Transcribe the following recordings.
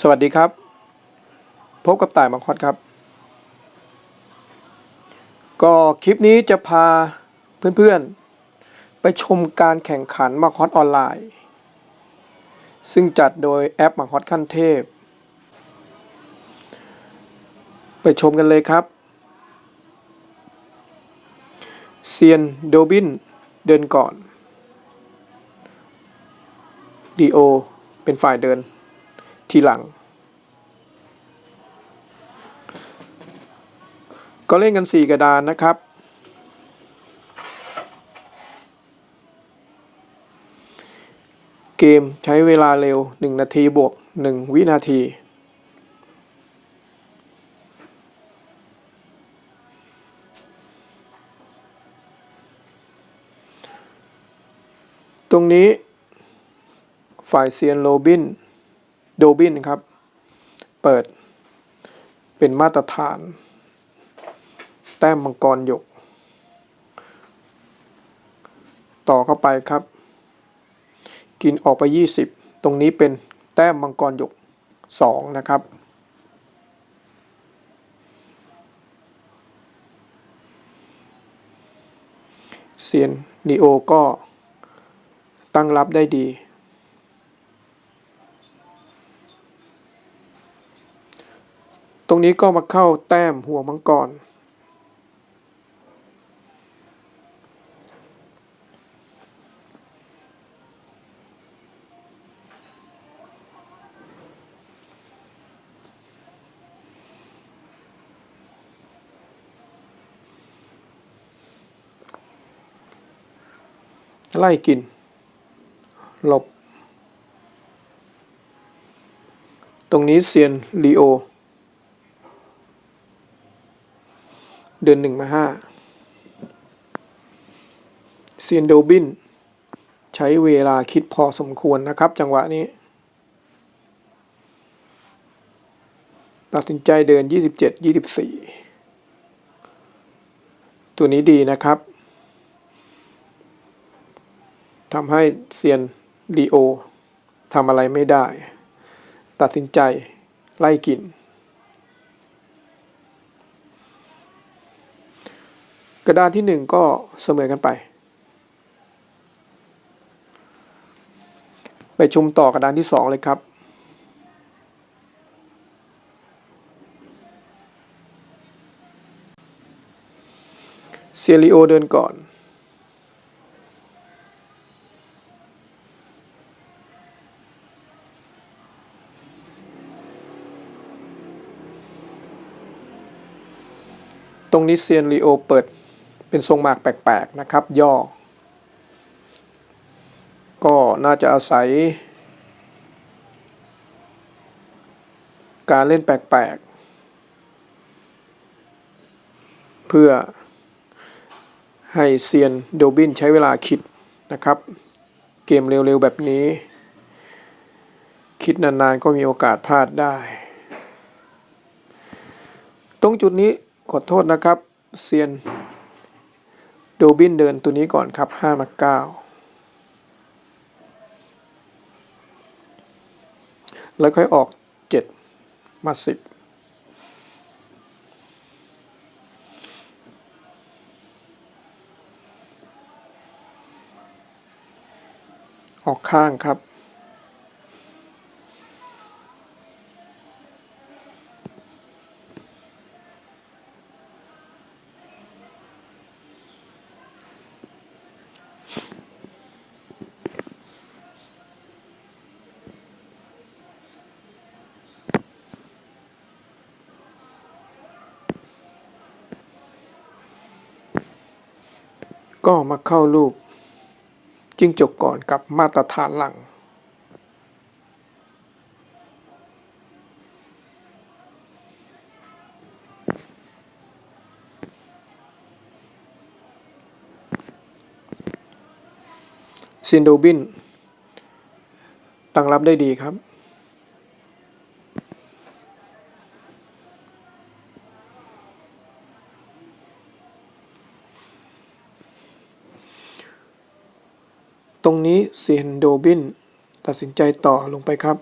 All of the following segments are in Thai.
สวัสดีครับ พบกับต่ายมังคอดครับ ก็คลิปนี้จะพาเพื่อนๆ ไปชมการแข่งขันมังคอดออนไลน์ ซึ่งจัดโดยแอปมังคอดขั้นเทพ ไปชมกันเลยครับเซียนโดบินเดินก่อนดีโอเป็นฝ่ายเดิน ทีหลัง ก็เล่นกัน 4 กระดานนะครับ เกมใช้เวลาเร็ว 1 นาทีบวก 1 วินาทีตรงนี้ฝ่ายเซียนโรบิน โดบินครับ เปิด เป็นมาตรฐาน แต้มมังกรหยก ต่อเข้าไปครับ กินออกไป 20 ตรงนี้เป็นแต้มมังกรหยก 2 นะครับ เซียนนีโอก็ตั้งรับได้ดี ตรงนี้ก็มาเข้าแต้มหัวมังกร ไล่กิน หลบ ตรงนี้เซียนลีโอ เดินหนึ่งมาห้าเซียนโดบิน ใช้เวลาคิดพอสมควรนะครับ จังหวะนี้ ตัดสินใจเดิน 27 24 ตัวนี้ดีนะครับทำให้เซียนลีโอทำอะไรไม่ได้ ตัดสินใจไล่กิน กระดานที่หนึ่งก็เสมอกันไป ไปชมต่อกระดานที่สองเลยครับ เซริโอเดินก่อนตรงนี้เซียนลีโอเปิด เป็นทรงหมากแปลกๆนะครับ ย่อ ก็น่าจะอาศัย การเล่นแปลกๆ เพื่อให้เซียนโดบินใช้เวลาคิดนะครับ เกมเร็วๆ แบบนี้ คิดนานๆ ก็มีโอกาสพลาดได้ ตรงจุดนี้ขอโทษนะครับ เซียน โดบินเดินตัวนี้ก่อนครับ5มา9แล้วค่อยออก 7 มา 10ออกข้างครับ ก็มาเข้ารูปจิ้งจกก่อนกับมาตรฐานหลัง ซินโดบินตั้งรับได้ดีครับ ตรงนี้เซียนโดบินตัดสินใจต่อลงไปครับ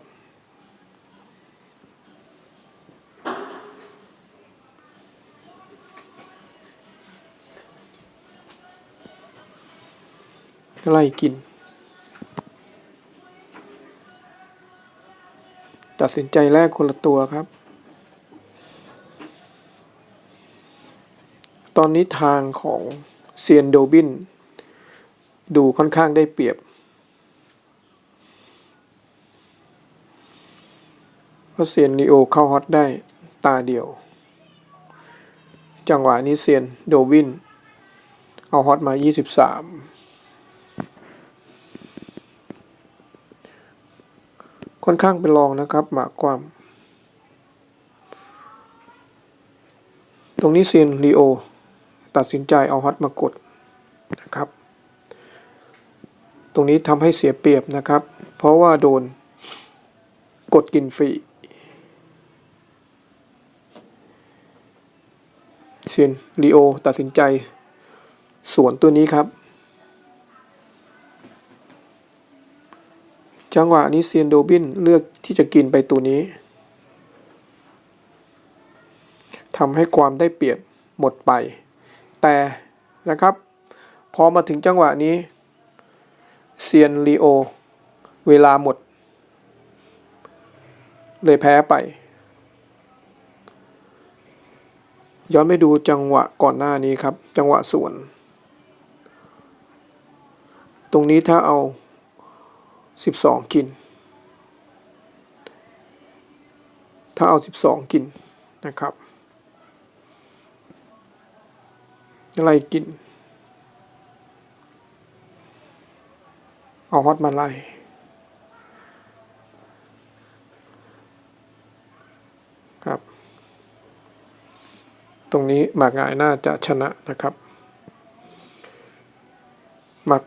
ไล่กิน ตัดสินใจแรกคนละตัวครับ ตอนนี้ทางของเซียนโดบิน ดูค่อนข้างได้เปรียบ เพราะเซียนลีโอเข้าฮอตได้ตาเดียว จังหวะนี้เซียนโดวิน เอาฮอตมา 23 ค่อนข้างเป็นรองนะครับหมากความ ตรงนี้เซียนลีโอ ตัดสินใจเอาฮอตมากดนะครับ ตรงนี้ทำให้เสียเปรียบนะครับ เพราะว่าโดนกดกินฟรีเซียนลีโอตัดสินใจสวนตัวนี้ครับ จังหวะนี้เซียนโดบินเลือกที่จะกินไปตัวนี้ทำให้ความได้เปรียบหมดไป แต่นะครับ พอมาถึงจังหวะนี้ เซียนลีโอ เวลาหมด เลยแพ้ไป ย้อนไปดูจังหวะก่อนหน้านี้ครับ จังหวะส่วน ตรงนี้ถ้าเอา 12 กิน ถ้าเอา 12 กินนะครับ อะไรกิน เอาฮอตมาไล่ครับ ตรงนี้หมากงายน่าจะชนะนะครับหมาก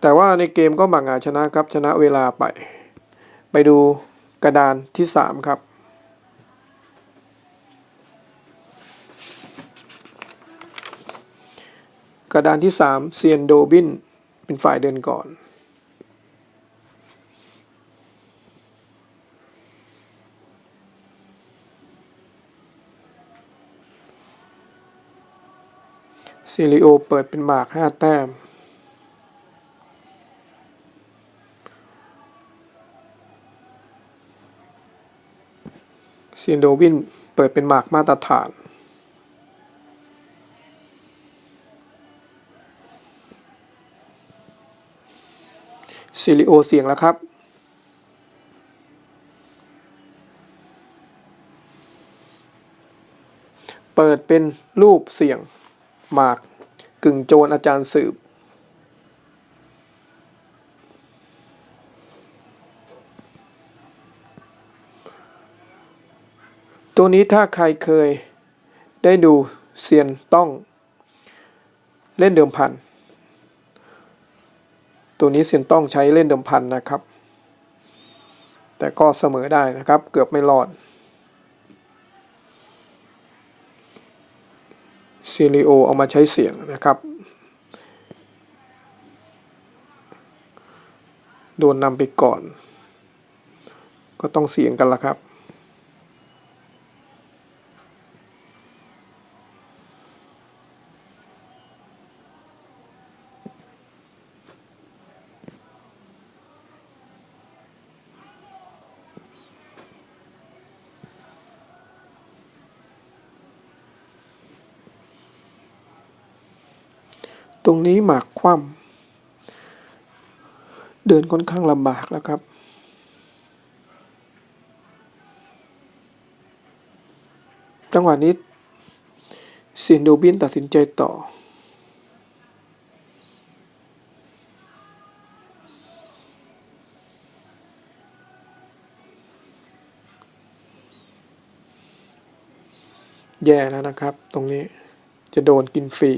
แต่ว่าในเกมก็หมากงายชนะครับ ชนะเวลาไป ไปดูกระดานที่สามครับกระดานที่สามเซียนโดบิน เป็นฝ่ายเดินก่อน ซิลิโอเปิดเป็นหมากห้าแต้มซีนโดวินเปิดเป็นหมากมาตรฐาน ซิลิโอเสียงแล้วครับเปิดเป็นรูปเสียง หมาก กึ่งโจรอาจารย์สืบ ตัวนี้ถ้าใครเคยได้ดูเซียนต้อง เล่นเดิมพัน ตัวนี้เซียนต้องใช้เล่นเดิมพันนะครับ แต่ก็เสมอได้นะครับ เกือบไม่รอดซิลิโอเอามาใช้เสียงนะครับ โดนนำไปก่อน ก็ต้องเสียงกันละครับ ตรงนี้หมากคว่ำเดินค่อนข้างลำบากแล้วครับ จังหวะนี้เซียนโดบินตัดสินใจต่อ แย่แล้วนะครับ ตรงนี้จะโดนกินฟรี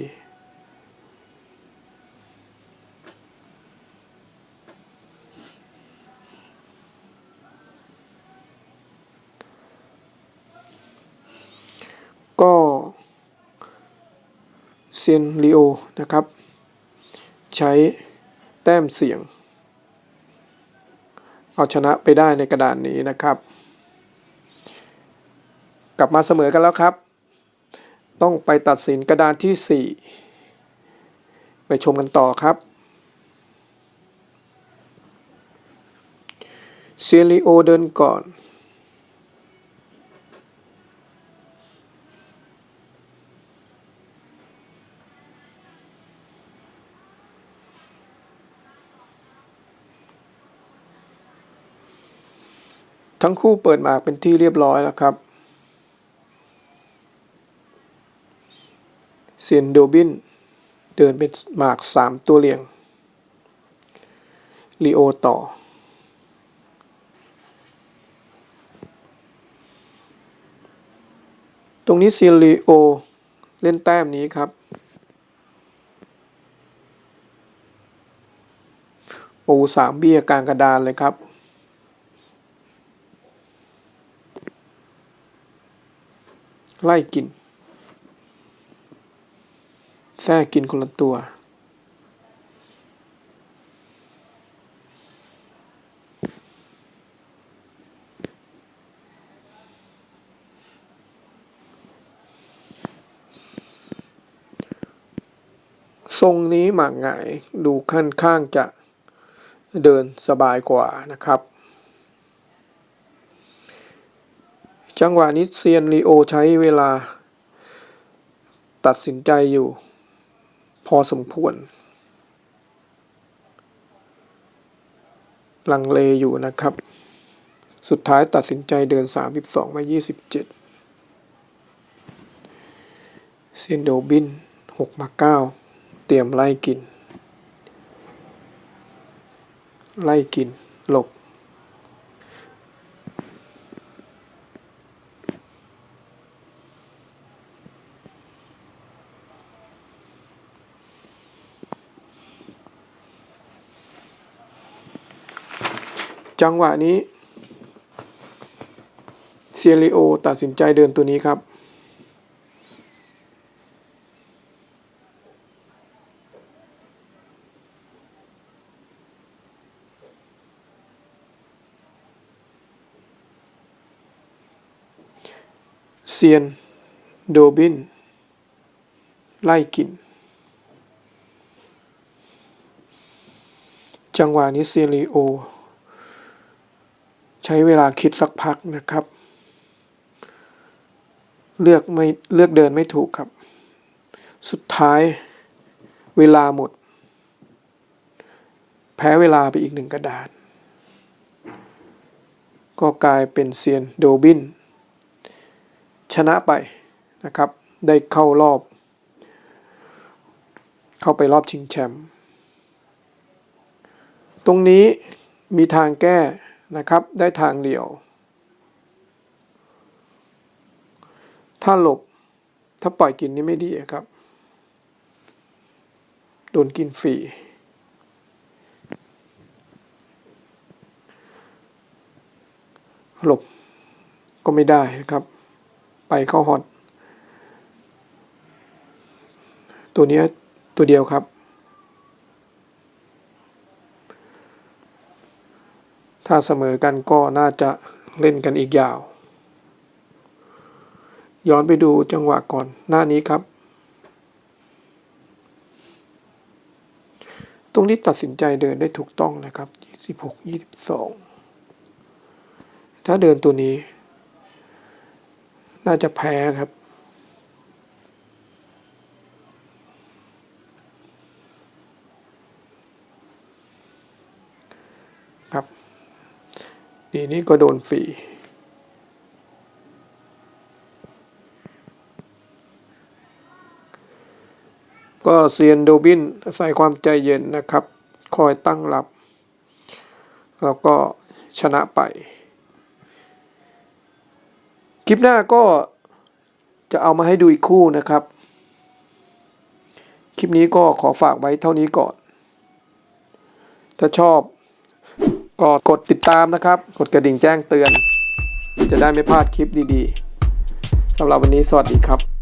ซียนลีโอนะครับ ใช้แต้มเสียง เอาชนะไปได้ในกระดานนี้นะครับ กลับมาเสมอกันแล้วครับ ต้องไปตัดสินกระดานที่ไปชมกันต่อครับเซียริโอเดินก่อน ทั้งคู่เปิดหมากเป็นที่เรียบร้อยแล้วครับ เซียนโดบิน เดินเป็นหมากสามตัวเรียงลีโอต่อ ตรงนี้เซียนลีโอ เล่นแต้มนี้ครับโอสามเบี้ยกลางกระดานเลยครับ ไล่กิน แทรกกินคนละตัว ทรงนี้หมากหงายดูค่อนข้างจะเดินสบายกว่านะครับ จังหวะนี้เซียนลีโอใช้เวลา ตัดสินใจอยู่ พอสมควร ลังเลอยู่นะครับ สุดท้ายตัดสินใจเดิน 32 มา 27 เซียนโดบิน 6 มา 9 เตรียมไล่กิน ไล่กิน หลบ จังหวะนี้เซียริโอตัดสินใจเดินตัวนี้ครับเซียน โดบิน ไล่กิน จังหวะนี้เซียริโอ ใช้เวลาคิดสักพักนะครับ เลือกไม่เลือกเดินไม่ถูกครับ สุดท้ายเวลาหมด แพ้เวลาไปอีกหนึ่งกระดานก็กลายเป็นเซียนโดบิน ชนะไปนะครับ ได้เข้ารอบ เข้าไปรอบชิงแชมป์ตรงนี้มีทางแก้ นะครับ ได้ทางเดียว ถ้าหลบ ถ้าปล่อยกินนี่ไม่ดีครับ โดนกินฟรีหลบก็ไม่ได้นะครับ ไปเข้าฮอต ตัวนี้ตัวเดียวครับ ถ้าเสมอกันก็น่าจะเล่นกันอีกยาว ย้อนไปดูจังหวะก่อนหน้านี้ครับ ตรงนี้ตัดสินใจเดินได้ถูกต้องนะครับ26 22 ถ้าเดินตัวนี้ น่าจะแพ้ครับครับ ทีนี้ก็โดนฟรีก็เซียนโดบินใส่ความใจเย็นนะครับ คอยตั้งรับ แล้วก็ชนะไป คลิปหน้าก็จะเอามาให้ดูอีกคู่นะครับ คลิปนี้ก็ขอฝากไว้เท่านี้ก่อน ถ้าชอบ ก็กดติดตามนะครับ กดกระดิ่งแจ้งเตือน จะได้ไม่พลาดคลิปดีๆสำหรับวันนี้สวัสดีครับ